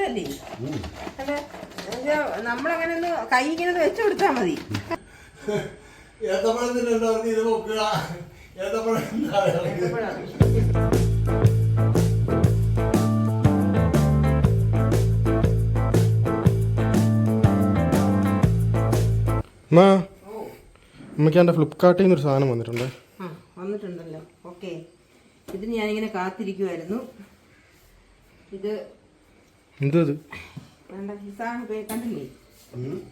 നല്ലതല്ലേ അല്ല ഇത് നമ്മളങ്ങനെ ഒന്ന് കൈ ഇങ്ങനെ വെച്ചു കൊടുത്താൽ മതി. ഏത്തപ്പഴത്തിനുള്ളവർക്ക് ഇത് നോക്കുക ഏത്തപ്പഴം എന്താ പറയുക? എന്നാ? അമ്മയ്ക്ക് എന്റെ ഫ്ലിപ്കാർട്ടിൽ നിന്നൊരു സാധനം വന്നിട്ടുണ്ട്. ആ വന്നിട്ടുണ്ടല്ലോ. ഓക്കെ. ഇതിന് ഞാനിങ്ങനെ കാത്തിരിക്കുമായിരുന്നു ഇത് എന്തോ ഇത് വേണ്ട ഈ സാധനം പോയി കണ്ടില്ലേ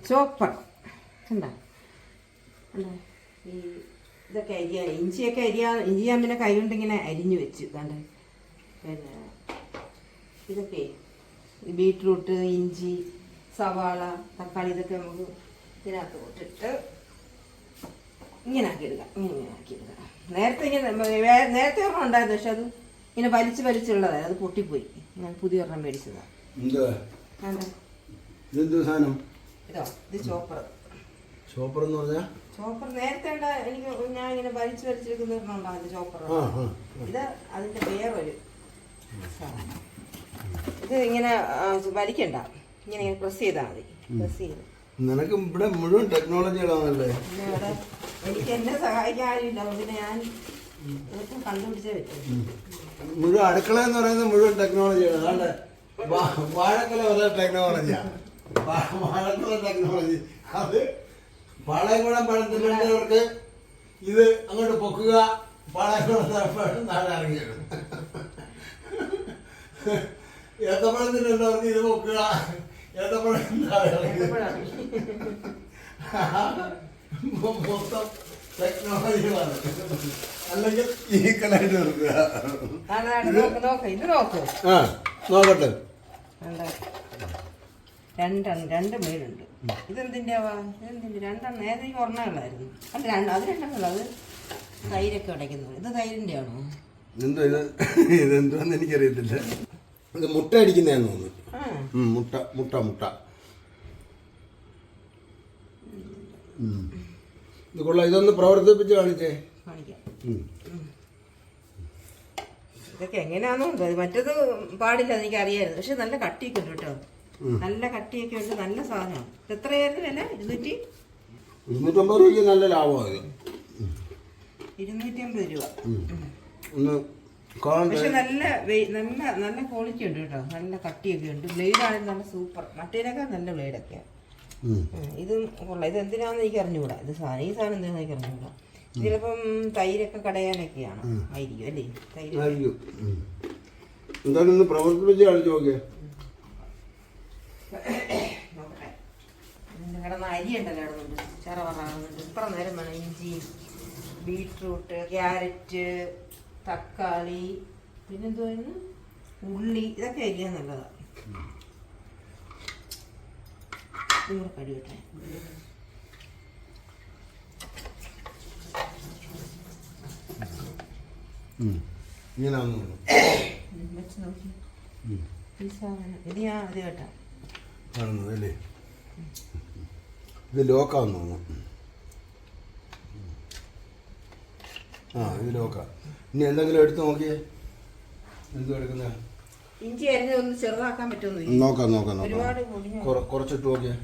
ചോപ്പർ. കണ്ട? കണ്ട? ഈ ഇതൊക്കെ അരിയാ ഇഞ്ചിയൊക്കെ അരിയാ ഇഞ്ചി ഞാൻ പിന്നെ കൈ കൊണ്ട് അരിഞ്ഞു വെച്ചു. കണ്ട്? പിന്നെ ഇതൊക്കെ ഈ ബീട്രൂട്ട് ഇഞ്ചി സവാള തക്കാളി ഇതൊക്കെ നമുക്ക് ഇതിനകത്ത് ഇട്ടിട്ട് ഇങ്ങനെ ആക്കിയിടുക ഇങ്ങനെ ആക്കിയിടുക നേരത്തെ ഇങ്ങനെ നേരത്തെ ഒരെണ്ണം ഉണ്ടായിരുന്നു പക്ഷെ അത് ഇങ്ങനെ വലിച്ച് വലിച്ചുള്ളതായിരുന്നു അത് പൊട്ടിപ്പോയി. ഞാൻ പുതിയ ഒരെണ്ണം മേടിച്ചതാണ് ഇതെന്തു സാധനം? ഇതോ ഇത് ചോപ്പർ. ചോപ്പർ എന്ന് പറഞ്ഞാ? ചോപ്പർ നേരത്തെ എനിക്ക് ഞാൻ ഇങ്ങനെ വലിച്ചു വലിച്ചെടുക്കുന്ന ഒരെണ്ണമുണ്ടാകും ചോപ്പർ. ഇത് അതിന്റെ വേറൊരു ഇത് ഇങ്ങനെ വലിക്കണ്ട. ഇങ്ങനെ പ്രസ് ചെയ്താൽ മതി. പ്രസ് ചെയ്ത്. നിനക്ക് ഇവിടെ മുഴുവൻ ടെക്നോളജികളാണല്ലേ എനിക്ക് എന്നെ അപ്പോൾ പിന്നെ ഞാൻ കണ്ടുപിടിച്ചേ പറ്റും. മുഴുവൻ അടുക്കള എന്ന് പറയുന്നത് മുഴുവൻ ടെക്നോളജിയാണ് അതാണ്ട് വാഴക്കുല ഒരേ വാഴക്കുല ടെക്നോളജി അത് പാളയംകുളം പഴത്തിലുള്ളവർക്ക് ഇത് അങ്ങോട്ട് പൊക്കുക പാളയംകുളം നാളെ താഴെ ഇറങ്ങിയത് ഏത്തപ്പഴത്തിലുള്ളവർക്ക് ഇത് പൊക്കുക? ഏത്തപ്പഴം നാളെ മൊത്തം ടെക്നോളജികളാണ് അല്ലെങ്കിൽ ഈക്കലായിട്ട് നിർത്തുക. അതാണ് നോക്ക് നോക്ക് ഇത് നോക്ക്. ആ നോക്കട്ടെ. രണ്ടെണ്ണം രണ്ട് മീനുണ്ട് ഇതെന്തിന്റെ ആവാ ഇതെന്തിന്റെ രണ്ടെണ്ണം ഏതെങ്കിലും ഒരെണ്ണമുള്ളായിരുന്നു അല്ല രണ്ട് അത് രണ്ടെണ്ണമല്ല അത്? തൈരൊക്കെ ഉടയ്ക്കുന്നത്. ഇത് തൈരിന്റെ ആണോ എന്തോ ഇത്? ഇതെന്തോന്ന് എനിക്കറിയത്തില്ല. ഇത് മുട്ട അടിക്കുന്നതാന്ന് തോന്നുന്നു. മുട്ട മുട്ട മുട്ട. ഇത് കൊള്ളാം. ഇതൊന്ന് പ്രവർത്തിപ്പിച്ച് കാണിച്ചേ. കാണിക്കാം. ഇതൊക്കെ എങ്ങനെയാണോ മറ്റത് പാടില്ല എനിക്ക് അറിയായിരുന്നു പക്ഷെ നല്ല കട്ടിയൊക്കെ ഉണ്ട് കേട്ടോ. നല്ല കട്ടിയൊക്കെ ഉണ്ട്. നല്ല സാധനമാണ്. എത്രയായിരുന്നു വില? ഇരുന്നൂറ്റി ഇരുന്നൂറ്റമ്പത് രൂപയ്ക്ക് നല്ല ലാഭമാണ് ഇരുന്നൂറ്റമ്പത് രൂപ. പക്ഷെ നല്ല നല്ല നല്ല ക്വാളിറ്റി ഉണ്ട് കേട്ടോ. നല്ല കട്ടിയൊക്കെ ഉണ്ട്. ബ്ലേഡ് ആണെങ്കിൽ നല്ല സൂപ്പർ മറ്റേനൊക്കെ നല്ല ബ്ലേഡൊക്കെയാണ് ഇത് കൊള്ളാം ഇത് എന്തിനാണെന്ന് എനിക്ക് അറിഞ്ഞുകൂടാ ഇത് സാധനം ഈ സാധനം എന്തിനാണെന്ന് എനിക്ക് അറിഞ്ഞുകൂടാ ചിലപ്പം തൈരൊക്കെ കടയാനൊക്കെയാണ്. ആയിരിക്കും അല്ലേ? തൈര് ആയിരിക്കും. എന്തായാലും ഒന്ന് പ്രവർത്തിപ്പിച്ച് കാണിച്ചു നോക്കിയേ. കിടന്ന അരി ഉണ്ടല്ലോ കിടന്നുണ്ട് ചറവറാകുന്നുണ്ട് ഇത്ര നേരം വേണം ഇഞ്ചി ബീട്രൂട്ട് ക്യാരറ്റ് തക്കാളി പിന്നെന്തുവായിരുന്നു ഉള്ളി. ഇതൊക്കെ അരിയാൻ നല്ലതാണ് ഇവിടെ കഴിവട്ടെ ഉം. വന്നു ഇത് ഞാൻ അത് കാണുന്നത് അല്ലേ? ഇത് ലോക്കാന്ന് തോന്നുന്നു. ആ ഇത് ലോക്കാ. ഇനി എന്തെങ്കിലും എടുത്ത് നോക്കിയേ? എന്തു എടുക്കുന്ന? ഇഞ്ചി അരിഞ്ഞതൊന്ന് ചെറുതാക്കാൻ പറ്റുമെന്ന് നോക്കാം നോക്കാം നോക്കാം. കുറച്ചിട്ട് നോക്കിയേ.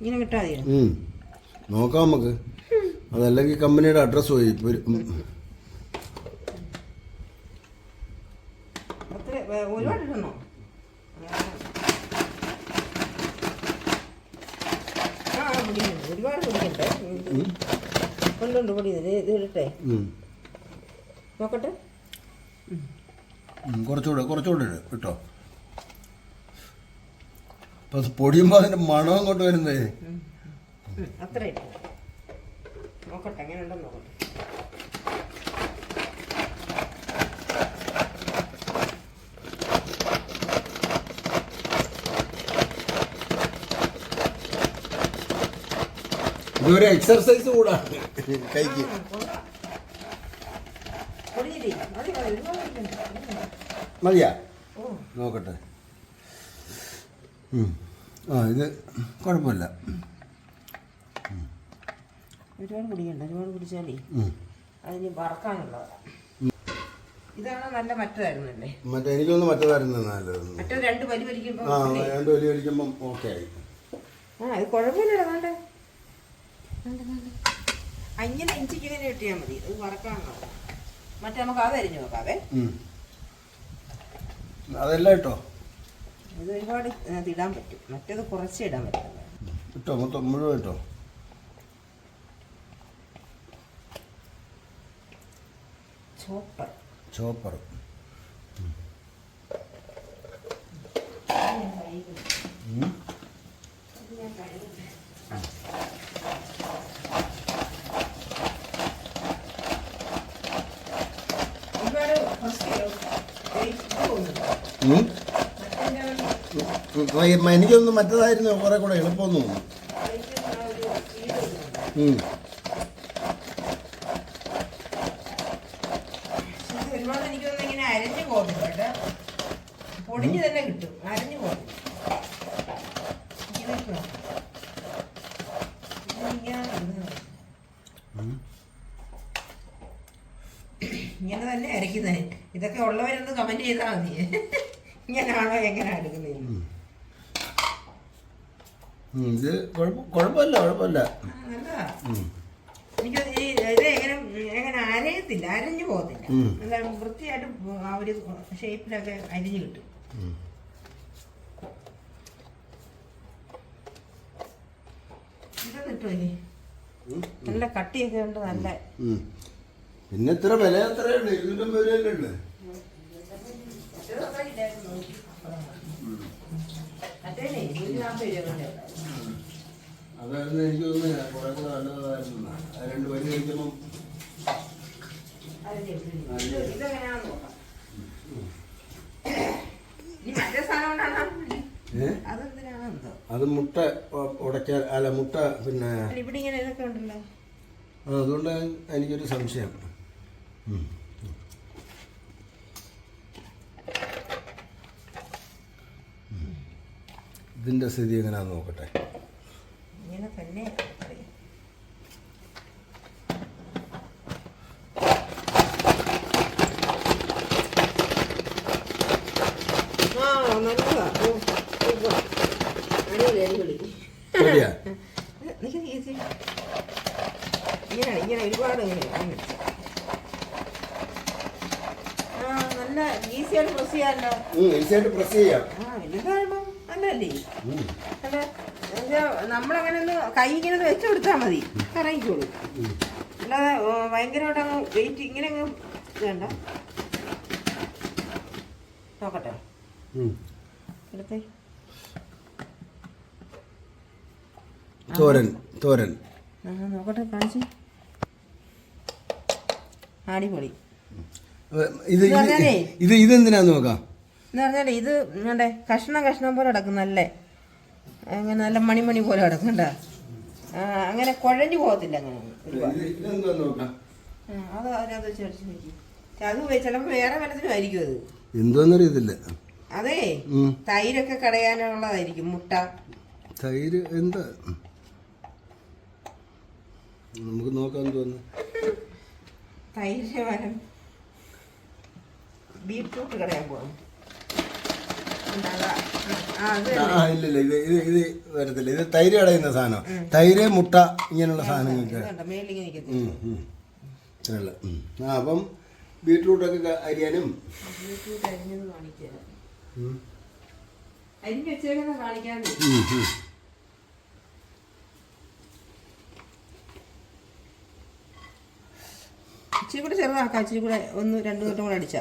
ഇങ്ങനെ കിട്ടാതെയോ? നോക്കാം നമുക്ക്. അതല്ലെങ്കിൽ കമ്പനിയുടെ അഡ്രസ്സ് പോയി. ഒരുപാട് കൊണ്ടുണ്ട് പൊടി ഇത് ഇടട്ടെ. നോക്കട്ടെ. കുറച്ചുകൂടെ കുറച്ചുകൂടെ ഇട് കേട്ടോ. പൊടിയുമ്പോ പൊടിയുമ്പോൾ അതിന്റെ മണം അങ്ങോട്ട് വരുന്നേ. അത്ര നോക്കട്ടെ എങ്ങനെ ഉണ്ടെന്ന് നോക്കട്ടെ. ഇതൊരു എക്സർസൈസ് കൂടാണ് കൈക്ക്. മതിയാ? നോക്കട്ടെ. ആ ഇത് കുഴപ്പമില്ല. ഒരുപാട് കുടിക്കണ്ട ഒരുപാട് കുടിച്ചാലേ. അതിന് വറക്കാനുള്ളതാണ് ഇതാണ് നല്ല മറ്റതായിരുന്നു മറ്റേ എനിക്കൊന്ന് മറ്റേതായിരുന്നു നല്ലത് മറ്റേ രണ്ട് വലി വലിക്കുമ്പോ ആ രണ്ട് വലിയ വലിക്കുമ്പം ഓക്കെ ആയി. ആ അത് കുഴപ്പമില്ലല്ലോ വേണ്ടേ. അങ്ങനെ ഇഞ്ചിക്ക് ഇങ്ങനെ കിട്ടിയാൽ മതി. അത് വറക്കാൻ മറ്റേ നമുക്ക് അത് അരിഞ്ഞു നോക്കാവേ അതെല്ലാം ഇട്ടോ? ഇത് ഒരുപാട് ഇതിനകത്ത് ഇടാൻ പറ്റും. മറ്റേത് കുറച്ച് ഇടാൻ പറ്റില്ല ഇട്ടോ മൊത്തം മുഴുവൻ ഇട്ടോ ചോപ്പർ ചോപ്പർ ഉം. ഒരുപാട് കുറച്ച് weight തോന്നുന്നു. ഉം. മറ്റേതിന്റെ ഉം. ആ, ചോപ്പർ. എനിക്കൊന്ന് മറ്റേതായിരുന്നു കുറെ കൂടെ എളുപ്പമൊന്നും തോന്നുന്നു weight ന് ആ ഒരു speed തോന്നുന്നു. ഉം. പക്ഷേ ഇത് ഒരുപാട് എനിക്ക് തോന്നുന്നു ഇങ്ങനെ അരഞ്ഞു പോകുന്നു കേട്ടോ പൊടിഞ്ഞ് തന്നെ കിട്ടും അരഞ്ഞു പോകുന്നു ഇങ്ങനെ കിട്ടും. ഇതിങ്ങനെ ഇരുന്ന് ഉം. ഇങ്ങനെ തന്നെ അരക്കുന്നത് ഇതൊക്കെ ഉള്ളവരൊന്ന് കമന്റ് ചെയ്താൽ മതി. ഇങ്ങനാണോ എങ്ങനെയാ എടുക്കുന്നത് ഉം, ഇത് കുഴപ്പം കുഴപ്പമില്ല കുഴപ്പമില്ല. എനിക്ക് ഇതെങ്ങനെ ഇത് എങ്ങനെ എങ്ങനെ അരയത്തില്ല അരഞ്ഞു പോകത്തില്ല. നല്ല വൃത്തിയായിട്ട് ആ ഒരു ഷേപ്പിലൊക്കെ അരിഞ്ഞു കിട്ടും. ഇതൊന്നിട്ടോ ഇതൊന്നും ഇനി. നല്ല കട്ടിയൊക്കെ ഉണ്ട് നല്ല. പിന്നെ ഇത്ര വില എത്രയുണ്ട് ഇരുന്നൂറ്റമ്പത് രൂപയല്ലേ കൊണ്ട് അതായിരുന്നു എനിക്ക് തോന്നുന്നത്. കുറെ കൂടെ നല്ലതായിരുന്നു. രണ്ട് വരി കഴിക്കുമ്പം ഇതെങ്ങനെയാണെന്ന് നോക്കാം ഇനി അത് മുട്ട ഉടക്കാൻ ഉടയ്ക്കാൻ അല്ല മുട്ട പിന്നെ അതുകൊണ്ട് എനിക്കൊരു സംശയം. ഇതിന്റെ സ്ഥിതി എങ്ങനെയാന്ന് നോക്കട്ടെ. ഇങ്ങനെ തന്നെ അറിയാം. ആ നല്ലതാ ഓ, സൂപ്പർ. അടിപൊളി അടിപൊളി ശരിയാ നിക്ക് നിക്ക് ചേച്ചി. ഇങ്ങനെ ഒരുപാട് ഇങ്ങനെ വാങ്ങിച്ചു നല്ല ഈസിയായിട്ട് പ്രസ് ചെയ്യാമല്ലോ ഈസിയായിട്ട് പ്രസ് ചെയ്യാം. ആ നല്ലല്ലേ. അല്ല നമ്മളങ്ങനെ ഒന്ന് കൈ ഇങ്ങനെ ഒന്ന് വെച്ച് കൊടുത്താൽ മതി. കറങ്ങിക്കോളൂ. അല്ലാതെ ഭയങ്കരമായിട്ട് അങ്ങ് വെയിറ്റ് ഇങ്ങനെ അങ്ങ് വേണ്ട. നോക്കട്ടെ. എടുത്തേ. തോരൻ തോരൻ. നോക്കട്ടെ കാണിച്ച്. അടിപൊളി. ഇത് ഇത് ഇത് ഇതെന്തിനാന്ന് നോക്കാം? എന്ന് പറഞ്ഞാൽ ഇത് ഇങ്ങടെ കഷ്ണം കഷ്ണം പോലെ കിടക്കും നല്ല അങ്ങനെ നല്ല മണിമണി പോലെ കിടക്കണ്ട അങ്ങനെ കുഴഞ്ഞു പോകത്തില്ല അങ്ങനെ അത് അതിനകത്ത് വെച്ച് അടിച്ച് നോക്കി അത് വേ- ചിലപ്പോ വേറെ വല്ലതിനും ആയിരിക്കും അത്. എന്തോന്നറിയത്തില്ല. അതേ തൈരൊക്കെ കടയാനുള്ളതായിരിക്കും മുട്ട. തൈര് എന്താ? നമുക്ക് നോക്കാൻ തോന്നുന്നു തൈര് വരം ബീട്രൂട്ട് കടയാൻ പോകും ഇല്ല ഇത് ഇത് ഇത് വരത്തില്ല. ഇത് തൈര് അടയുന്ന സാധനം. തൈര് മുട്ട ഇങ്ങനെയുള്ള സാധനങ്ങൾക്ക് ആ അപ്പം ബീട്രൂട്ടൊക്കെ അരിയാനും? ബീട്രൂട്ട് അരിഞ്ഞത് കാണിക്കാൻ. അരിഞ്ഞ് കാണിക്കാതെ ഇച്ചിരി കൂടെ ചെറുതാക്കാം ഇച്ചിരി കൂടെ ഒന്ന് രണ്ടു തൊട്ടും കൂടെ അടിച്ചാ.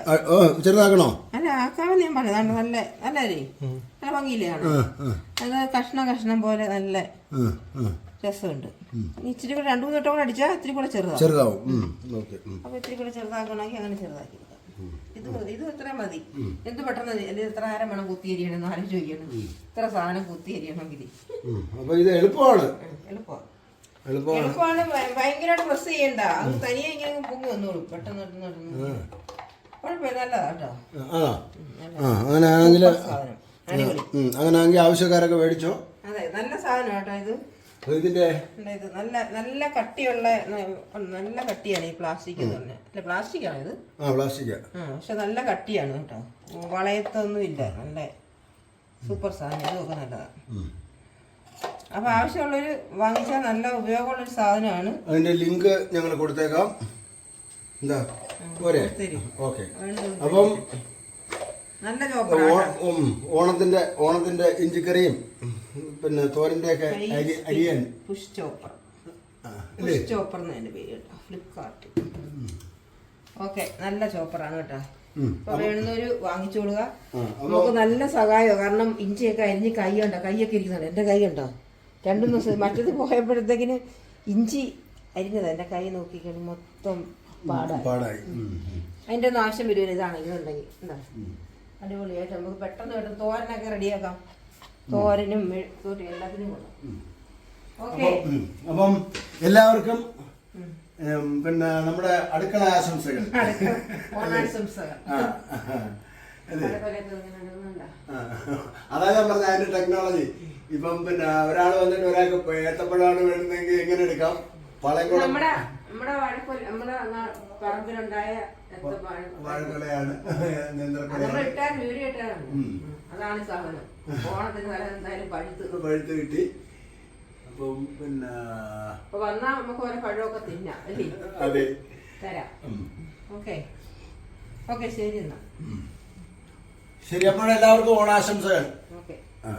ചെറുതാക്കണോ? അല്ല ആക്കാമെന്ന് ഞാൻ പറഞ്ഞതാണ് നല്ല നല്ല നല്ല ഭംഗിയില്ലേ അത് കഷ്ണം കഷ്ണം പോലെ നല്ല. രസമുണ്ട്. ഇച്ചിരി കൂടെ രണ്ടു മൂന്ന് തൊട്ടും കൂടെ അടിച്ചാ ഇത്തിരി കൂടെ ചെറുതാ ചെറുതാവും. ഉം. അപ്പൊ ഇത്തിരി കൂടെ ചെറുതാക്കണമെങ്കിൽ അങ്ങനെ ചെറുതാക്കി ഇത്. ഇത് ഇത്ര മതി? എന്ത് പെട്ടെന്ന് ഇത് എത്ര നേരം വേണം കുത്തി എരിയണം എന്ന് ആലോചിക്കണം ഇത്ര സാധനം കുത്തി എരിയണമെങ്കിൽ അപ്പൊ ഇത് എളുപ്പമാണ്. എളുപ്പമാണ്. എളുപ്പമാണ്. എളുപ്പമാണ്. ഭയ- ഭയങ്കരമായിട്ട് പ്രസ് ചെയ്യണ്ട. അത് തനിയെ ഇങ്ങനെ അങ്ങ് പൊങ്ങി വന്നോളൂ. പെട്ടെന്ന് പെട്ടെന്ന് പെട്ടെന്ന്. കുഴപ്പമില്ല നല്ലതാ കേട്ടോ ആ ആ അങ്ങനെയാണെങ്കിൽ അങ്ങനെയാണെങ്കിൽ ആവശ്യക്കാരൊക്കെ മേടിച്ചോ? അതെ നല്ല സാധനം കേട്ടോ ഇത് ഇതിന്റെ ഇത് നല്ല നല്ല കട്ടിയുള്ള നല്ല കട്ടിയാണ് ഈ പ്ലാസ്റ്റിക് എന്ന് പറഞ്ഞാൽ. അല്ല പ്ലാസ്റ്റിക് ആണ് ഇത്? ആ പ്ലാസ്റ്റിക് ആ പക്ഷെ നല്ല കട്ടിയാണ് കേട്ടോ. വളയത്തൊന്നും ഇല്ല നല്ല സൂപ്പർ സാധനം. ഇതൊക്കെ നല്ലതാണ് അപ്പൊ ആവശ്യമുള്ളൊരു വാങ്ങിച്ചാൽ നല്ല ഉപയോഗമുള്ളൊരു സാധനമാണ്. അതിന്റെ ലിങ്ക് ഞങ്ങൾ കൊടുത്തേക്കാം. എന്താ? പോരെ? ഓക്കെ. അപ്പം നല്ല ഓണത്തിന്റെ ഓണത്തിന്റെ ഇഞ്ചിക്കറിയും പിന്നെ തോരന്റെ ഒക്കെ അരിയൻ. പുഷ് ചോപ്പർ പുഷ് ചോപ്പർ പേര് കേട്ടോ. ഫ്ലിപ്കാർട്ട് ഓക്കെ നല്ല ചോപ്പറാണ് കേട്ടോ. വേണമെന്നൊരു വാങ്ങിച്ചോളുക. നമുക്ക് നല്ല സഹായമാണ് കാരണം ഇഞ്ചിയൊക്കെ അരിഞ്ഞ് കൈ ഉണ്ടോ കൈയൊക്കെ ഇരിക്കുന്നുണ്ട്. എന്റെ കൈ ഉണ്ടോ രണ്ടു ദിവസം മറ്റത് പോയപ്പോഴത്തേക്കിന് ഇഞ്ചി അരിഞ്ഞത്. എന്റെ കൈ നോക്കിക്കഴിഞ്ഞ് മൊത്തം പാടായി. അതിന്റെ ഒന്നും ആവശ്യം വരുമല്ലോ. ഇതാണ് ഇതുണ്ടെങ്കിൽ എന്താ അടിപൊളിയായിട്ട് നമുക്ക് പെട്ടെന്ന് പെട്ടെന്ന് തോരനൊക്കെ റെഡിയാക്കാം തോരനും മെഴുക്കൂട്ടി എല്ലാത്തിനും കൊള്ളാം. ഓക്കെ അപ്പം, എല്ലാവർക്കും പിന്നെ നമ്മുടെ അടുക്കള ആശംസകൾ. അതാ. ഞാൻ പറഞ്ഞ അതിന്റെ ടെക്നോളജി ഇപ്പം പിന്നെ ഒരാൾ വന്നിട്ട് ഒരാൾക്ക് ഏത്തപ്പഴമാണ് വേണ്ടുന്നതെങ്കിൽ എങ്ങനെ എടുക്കാം? പഴം ഏത്തപ്പഴം. വാഴക്കൊലയാണ് പഴുത്ത് പഴുത്ത് കിട്ടി. അപ്പം പിന്നെ വന്നാ നമുക്ക് ഓരോ പഴമൊക്കെ തിന്നാം അതെ. തരാം. ഓക്കെ. ഓക്കെ ശരി എന്നാ. ശരി അപ്പോൾ എല്ലാവർക്കും ഓണാശംസകൾ. ഓക്കെ. ആ.